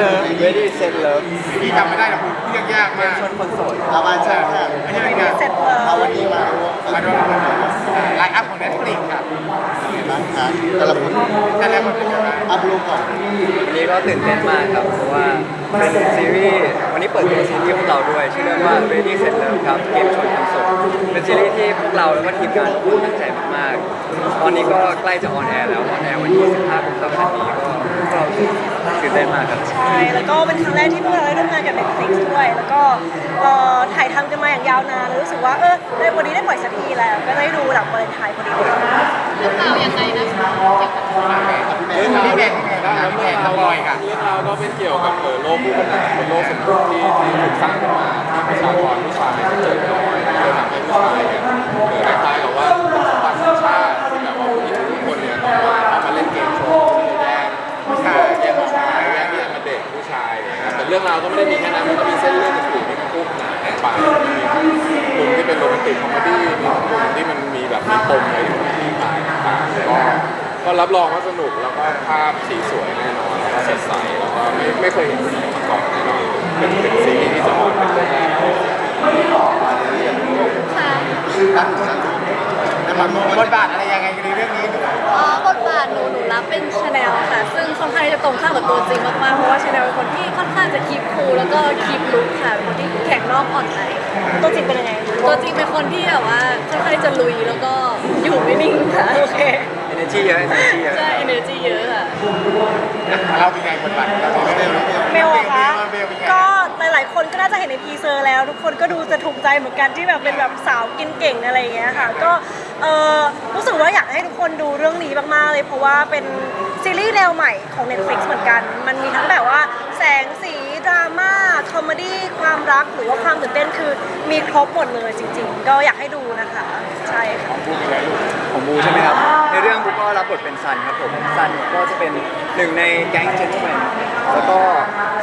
Love Ready Set Love พี่จำไม่ได้หรอกคุณเรียกยากเกมามกชนคนโสดอามาเชิญค่ะไม่ใช่เป็นงานเสร็จเลยเอาวันนี้มาร่วมมาดูไลน์อัพของ Netflix ครับร้านค้าแต่ละคนแต่ละคนเป็นยังไงอัพรูปก่อนวันนี้ก็ตื่นเต้นมากครับเพราะว่าเป็นซีรีส์วันนี้เปิดตัวซีรีส์พวกเราด้วยชื่อเรื่องว่า Ready Set Love ครับเกมชนคนโสดเป็นซีรีส์ที่พวกเราแล้วก็ทีมงานทุกคนตั้งใจมากๆตอนนี้ก็ใกล้จะออนแอร์แล้วออนแอร์วันที่15กุมภาพันธ์นี้ก็พวกเราตื่ นเต้นมากครับ ใช่ แล้วก็เป็นครั้งแรกที่พวกเราได้ร่วมงานกับ Netflix ด้วย แล้วก็เอ่อถ่ายทำกันมาอย่างยาวนานเลยรู้สึกว่าเออได้วันนี้ได้ปล่อยสักทีแล้ว ก็ได้ดูหลังวาเลนไทน์พอดีเลยเรื่องราวยังไงนะคะเรื่องพี่แมนพี่แมนบ้างพี่แมนะเรื่องราวก็เป็นเกี่ยวกับเออโลกคู่ขนานเป็นโลกสมมติที่ที่ถูกสร้างขึ้นมาที่ประชากรผู้ชายเจอน้อยเลยทำให้ผู้ชายเนี่ยเกิดคล้าย ก็ไม่ได้มีแค่นั้นมันก็มีเส้นเรื่องอื่นๆที่มันคู่ขนานกันไปมีทั้งมุมที่เป็นโรแมนติกคอมเมดี้มีทั้งมุมที่มันมีแบบมีปมอะไรที่มันคลี่คลายต่างๆก็ก็รับรองว่าสนุกแล้วก็ภาพสีสวยแน่นอนแล้วก็สดใสแล้วก็ไม่ไม่เคยเห็นแบบนี้มาก่อนแน่นอนเป็นเป็นซีรีส์ที่จะออนเป็นเรื่องแรกเลยค่ะตั้งชั้นแล้วมันบทบาทอะไร รับเป็นชาแนลค่ะ ซึ่งค่อนข้างจะตรงข้ามกับตัวจริงมากๆ เพราะว่าชาแนลเป็นคนที่ค่อนข้างจะคีบคูลแล้วก็คีบลุกค่ะเป็นคนที่แข็งนอกอ่อนในตัวจริงเป็นยังไงตัวจริงเป็นคนที่แบบว่าค่อนข้างจะลุยแล้วก็อยู่ไม่นิ่งค่ะโอเค energy เยอะ energy เยอะใช่ energy เยอะค่ะเราเป็นไงบทบาทเราเป็นไงเบลอะคะเบลเป็นไงก็หลายๆ คนก็น่าจะเห็นในทีเซอร์แล้ว ทุกคนก็ดูจะถูกใจเหมือนกันที่แบบเป็นแบบสาวกินเก่งอะไรอย่างเงี้ยค่ะ ก็เออรู้สึกว่าอยากให้ทุกคนดูเรื่องนี้ มาก ๆ เลยเพราะว่าเป็นซีรีส์แนวใหม่ของ Netflix เหมือนกัน มันมีทั้งแบบว่าแสงสีดราม่าคอมเมดี้ความรักหรือว่าความตื่นเต้นคือมีครบหมดเลยจริง ๆ ก็อยากให้ดูนะคะ ใช่ค่ะ ของบูใช่ไหมครับ ในเรื่องบูก็รับบทเป็นซันครับผมซันก็จะเป็นหนึ่งในแก๊งเจน t l e m แมนแล้วก็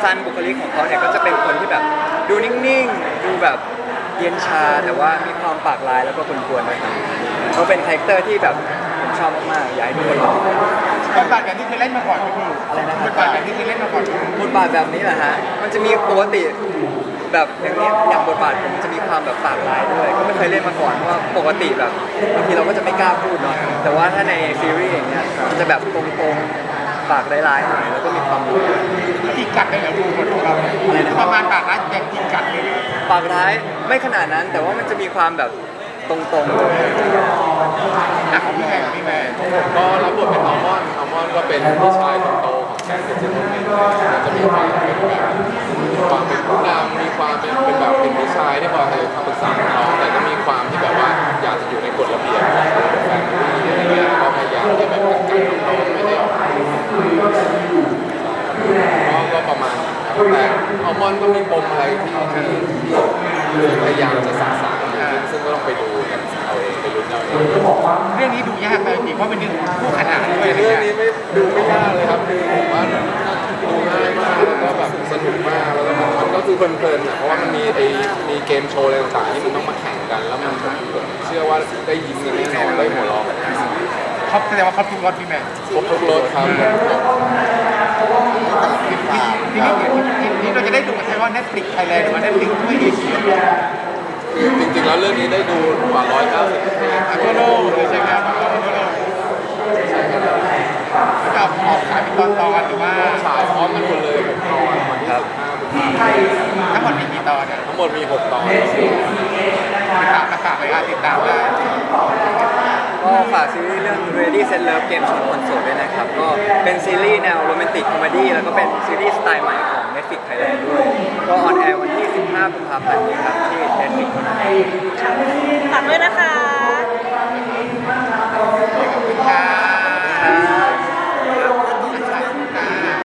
ซันบุคลิกของเขาเนี่ยก็จะเป็นคนที่แบบดูนิ่งๆ ดูแบบเย็นชาแต่ว่ามีความปากลายแล้วก็กวนๆนะครับเขาเป็นคาแรคเตอร์ที่แบบ ชอบมากๆอยากให้ทุกคนลองติดตามบทบาทแบบที่เคยเล่นมาก่อนพี่อะไรนะครับ บทบาทแบบที่เคยเล่นมาก่อนบทบาทแบบนี้แหละฮะ มันจะมีปกติแบบอย่างนี้อย่างบทบาทผมจะมีความแบบปากลายด้วย ก็ไม่เคยเล่นมาก่อนเพราะว่าปกติแบบบางทีเราก็จะไม่กล้าพูดเนาะ แต่ว่าถ้าในซีรีส์อย่างเงี้ยมันจะแบบตรงๆปากร้ายๆหน่อยแล้วก็มีความรู้ที่กัดเลยเหรอดูบทของเราเนี่ยประมาณปากร้านแบบที่กัดเลยปากร้ายไม่ขนาดนั้น แต่ว่ามันจะมีความแบบ ตรงๆอะของพี่แมนของพี่แมนผมก็รับบทเป็นอัลมอนด์อัลมอนด์ก็เป็นพี่ชายคนโตของแก๊งเจนเจนแมนจะมีความเป็นแบบมีความเป็นผู้นำมีความเป็นเป็นแบบเป็นพี่ชายที่คอยให้คำปรึกษาน้องแต่ก็มีความที่แบบว่าอยากจะอยู่ในกฎระเบียบของแฟมิลี่อะไรเงี้ยก็พยายามที่แบบกันกันน้องๆไม่ให้ออกก็ก็ประมาณนั้นครับแต่อัลมอนด์ก็มีปมอะไรที่ที่ที่พยายามจะสะสางซึ่งก็ต้องไปดูกันเอาเองไปลุ้นเอาเอง เรื่องนี้ดูยากไปจริงเพราะเป็นเรื่องคู่ขนานด้วยเรื่องนี้ไม่ดูไม่ยากเลยครับคือผมว่าดูง่ายมากแล้วก็แบบสนุกมากแล้วก็มันมันก็คือเพลินๆอะเพราะว่ามันมีไอ้มีเกมโชว์อะไรต่างๆที่มันต้องมาแข่งกัน แล้วมันผมเชื่อว่าได้ยิ้มกันแน่นอนได้หัวเราะกันแน่นอนเขาแสดงว่าเขาทุกรถพี่แมนครบทุกรสครับทีนี้ทีนี้เราจะได้ดูกันใช่ว่า Netflix Thailand หรือว่า Netflix ทั่วเอเชียคือจริงๆแล้วเรื่องนี้ได้ดูกว่า 190ประเทศ ทั่วโลกเลยใช่ไหมครับทั่วโลกแล้วก็ออกขายเป็นตอนๆหรือว่า ฉายพร้อมกันหมดเลยผมตอนวัน ที่15ทั้งหมดมีกี่ตอนเนี่ยทั้งหมดมี 6 ตอนติดตามประกาศเลยอะติดตามได้ก็ฝากซีรีส์เรื่อง Ready Set Love เกมชนคนโสดด้วยนะครับ ก็เป็นซีรีส์แนวโรแมนติกคอมเมดี้แล้วก็เป็นซีรีส์สไตล์ใหม่ของ Netflix Thailand ด้วย ก็ออนแอร์วันที่ 15 กุมภาพันธ์นี้ครับที่ Netflix เท่านั้น